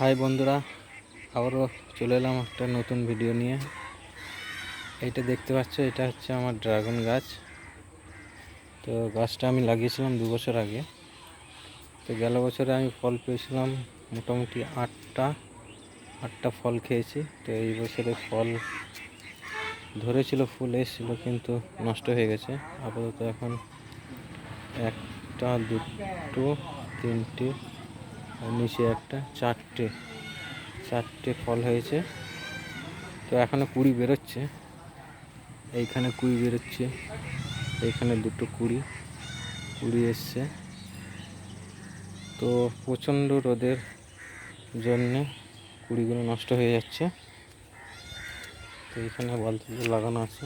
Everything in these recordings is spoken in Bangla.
হাই বন্ধুরা, আবারও চলে এলাম একটা নতুন ভিডিও নিয়ে। এইটা দেখতে পাচ্ছ, এটা হচ্ছে আমার ড্রাগন গাছ। তো গাছটা আমি লাগিয়েছিলাম দু বছর আগে। তো গেল বছরে আমি ফল পেয়েছিলাম মোটামুটি আটটা আটটা ফল খেয়েছি। তো এই বছরে ফল ধরেছিল, ফুল এসেছিল, কিন্তু নষ্ট হয়ে গেছে। আপাতত এখন একটা, দুটো, তিনটে আর নিচে একটা চারটে চারটে ফল হয়েছে। তো এখনও কুড়ি বেরোচ্ছে। এইখানে কুড়ি বেরোচ্ছে, এইখানে দুটো কুড়ি কুড়ি এসছে। তো প্রচণ্ড রোদের জন্যে কুড়িগুলো নষ্ট হয়ে যাচ্ছে। তো এইখানে বালতিতে লাগানো আছে।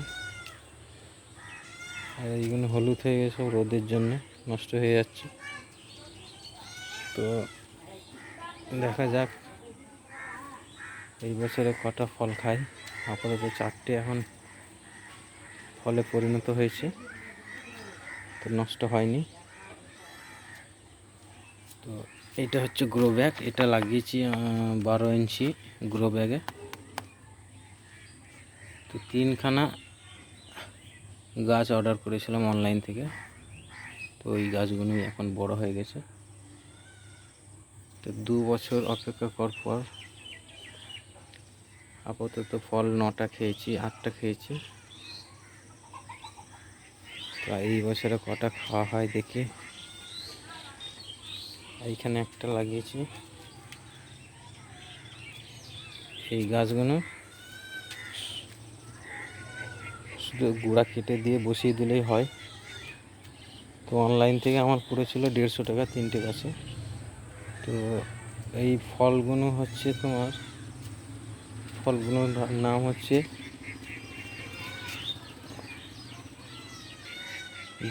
আর এইগুলো হলুদ হয়ে গেছে, রোদের জন্য নষ্ট হয়ে যাচ্ছে। তো দেখা যাক। এই বছরে কটা ফল খাই? আপাতত চারটে এখন ফলে পরিণত হয়েছে। তো নষ্ট হয়নি। তো এটা হচ্ছে গ্রো ব্যাগ এটা লাগিয়েছি বারো ইঞ্চি গ্রো ব্যাগে তো তিনখানা গাছ অর্ডার করেছিলাম অনলাইন থেকে। তো ওই গাছগুলোই এখন বড় হয়ে গেছে। তো দু বছর অপেক্ষা কর পর আপাতত ফল নটা খেয়েছি, আটটা খেয়েছি। তো এই বছরে কটা খাওয়া হয় দেখি এইখানে একটা লাগিয়েছি। এই গাছগুলো শুধু গুঁড়া কেটে দিয়ে বসিয়ে দিলেই হয়। তো অনলাইন থেকে আমার পড়েছিল দেড়শো টাকা, তিনটে গাছে। তো এই ফলগুলো হচ্ছে তোমার ফলগুলোর নাম হচ্ছে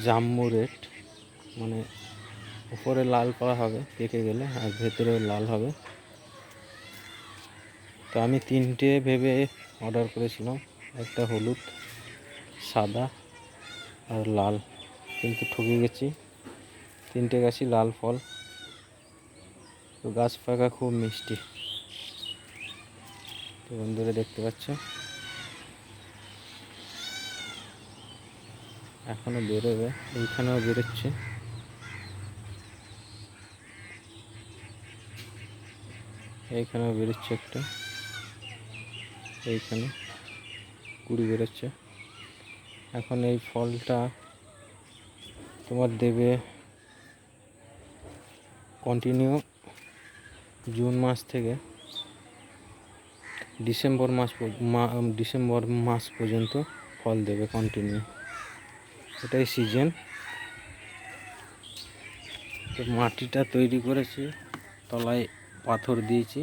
জাম্বু রেট মানে উপরে লাল করা হবে, পেকে গেলে, আর ভেতরে লাল হবে। তো আমি তিনটে ভেবে অর্ডার করেছিলাম, একটা হলুদ, সাদা আর লাল, কিন্তু ঠকে গেছি। তিনটে গাছই লাল ফল। তো গাছ পাকা খুব মিষ্টি। তো বন্ধুরা দেখতে পাচ্ছ? এখনও বেরোবে, এইখানেও বেরোচ্ছে। এইখানেও বেরোচ্ছে একটা। এইখানে কুড়ি বেরোচ্ছে। এখন এই ফলটা তোমার দেবে কন্টিনিউ জুন মাস থেকে ডিসেম্বর মাস ডিসেম্বর মাস পর্যন্ত ফল দেবে কন্টিনিউ এটাই সিজন তো মাটিটা তৈরি করেছি, তলায় পাথর দিয়েছি,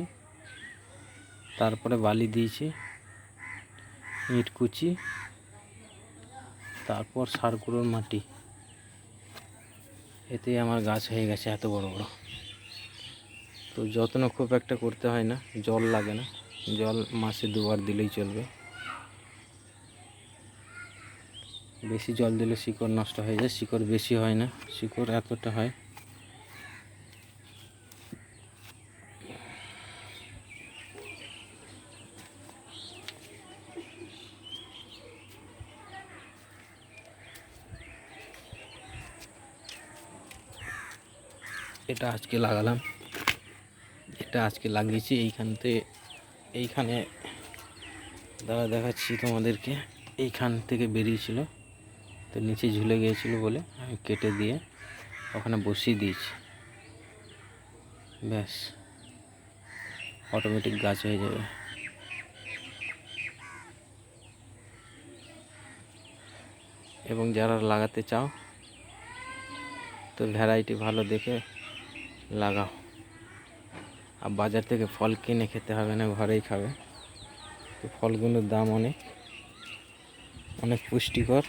তারপরে বালি দিয়েছি, ইট কুচি, তারপর সার কুড়োর মাটি। এতেই আমার গাছ হয়ে গেছে এত বড় বড়। তো যত্ন খুব একটা করতে হয় না, জল লাগে না। জল মাসে দুবার দিলেই চলবে। বেশি জল দিলে শিকড় নষ্ট হয়ে যায়, শিকড় বেশি হয় না, শিকড় এতটা হয়। এটা আজকে লাগালাম। এটা আজকে লাগিয়েছি এইখানতে, এইখানে দাঁড়া দেখাচ্ছি তোমাদেরকে, এইখান থেকে বেরিয়েছিল, তো নিচে ঝুলে গিয়েছিল বলে আমি কেটে দিয়ে ওখানে বসিয়ে দিয়েছি। ব্যাস অটোমেটিক গাছ হয়ে যাবে। এবং যারা লাগাতে চাও, তো ভ্যারাইটি ভালো দেখে লাগাও। আর বাজার থেকে ফল কিনে খেতে হবে না, ঘরেই খাবে। তো ফলগুলোর দাম অনেক অনেক পুষ্টিকর।